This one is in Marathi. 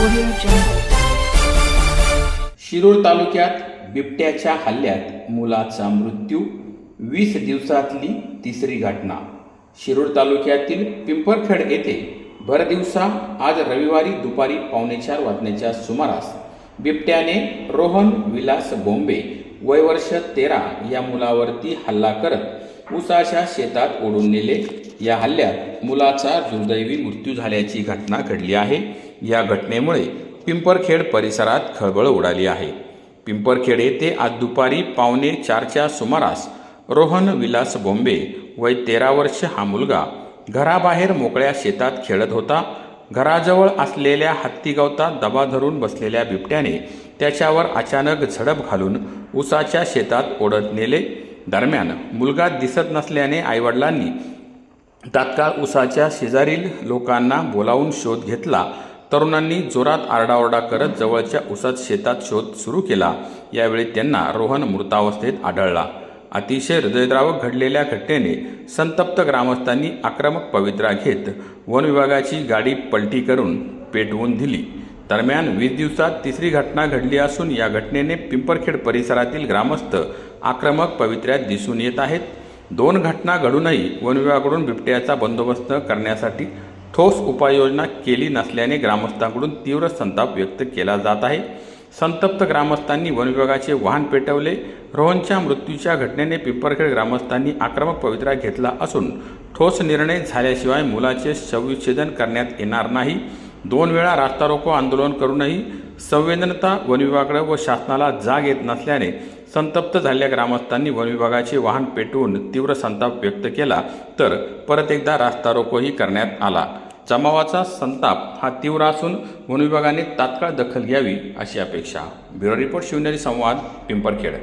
Audio शिरूर तालुक्यात बिबट्याच्या हल्ल्यात मुलाचा मृत्यू वीस दिवसातली तिसरी घटना. शिरूर तालुक्यातील पिंपरखेड येथे भरदिवसा आज रविवारी दुपारी पावणेचार वाजण्याच्या सुमारास बिबट्याने रोहन विलास बोंबे वयवर्ष तेरा या मुलावरती हल्ला करत उसाच्या शेतात ओढून नेले. या हल्ल्यात मुलाचा दुर्दैवी मृत्यू झाल्याची घटना घडली आहे. या घटनेमुळे पिंपरखेड परिसरात खळबळ उडाली आहे. पिंपरखेड येथे आज दुपारी पावणे चारच्या सुमारास रोहन विलास बोंबे वय तेरा वर्ष हा मुलगा घराबाहेर मोकळ्या शेतात खेळत होता. घराजवळ असलेल्या हत्तीगवतात दबा धरून बसलेल्या बिबट्याने त्याच्यावर अचानक झडप घालून उसाच्या शेतात ओढत नेले. दरम्यान मुलगा दिसत नसल्याने आईवडिलांनी तात्काळ उसाच्या शेजारील लोकांना बोलावून शोध घेतला. तरुणांनी जोरात आरडाओरडा करत जवळच्या उसात शेतात शोध सुरू केला. यावेळी त्यांना रोहन मृतावस्थेत आढळला. अतिशय हृदयद्रावक घडलेल्या घटनेने संतप्त ग्रामस्थांनी आक्रमक पवित्रा घेत वन विभागाची गाडी पलटी करून पेटवून दिली. दरम्यान वीस दिवसात तिसरी घटना घडली असून या घटनेने पिंपरखेड परिसरातील ग्रामस्थ आक्रमक पवित्र्यात दिसून येत आहेत. दोन घटना घडूनही वनविभागाकडून बिबट्याचा बंदोबस्त करण्यासाठी ठोस उपाययोजना केली नसल्याने ग्रामस्थांकडून तीव्र संताप व्यक्त केला जात आहे. संतप्त ग्रामस्थांनी वन विभागाचे वाहन पेटवले. रोहनच्या मृत्यूच्या घटनेने पिंपरखेड ग्रामस्थांनी आक्रमक पवित्रा घेतला असून ठोस निर्णय झाल्याशिवाय मुलाचे शवविच्छेदन करण्यात येणार नाही. दोन वेळा रास्ता रोको आंदोलन करूनही संवेदनता वनविभागाकडे व शासनाला जाग येत नसल्याने संतप्त झालेल्या ग्रामस्थांनी वनविभागाचे वाहन पेटवून तीव्र संताप व्यक्त केला तर परत एकदा रास्ता रोकोही करण्यात आला. जमावाचा संताप हा तीव्र असून वनविभागाने तात्काळ दखल घ्यावी अशी अपेक्षा. ब्युरो रिपोर्ट शिवनेरी संवाद पिंपरखेड.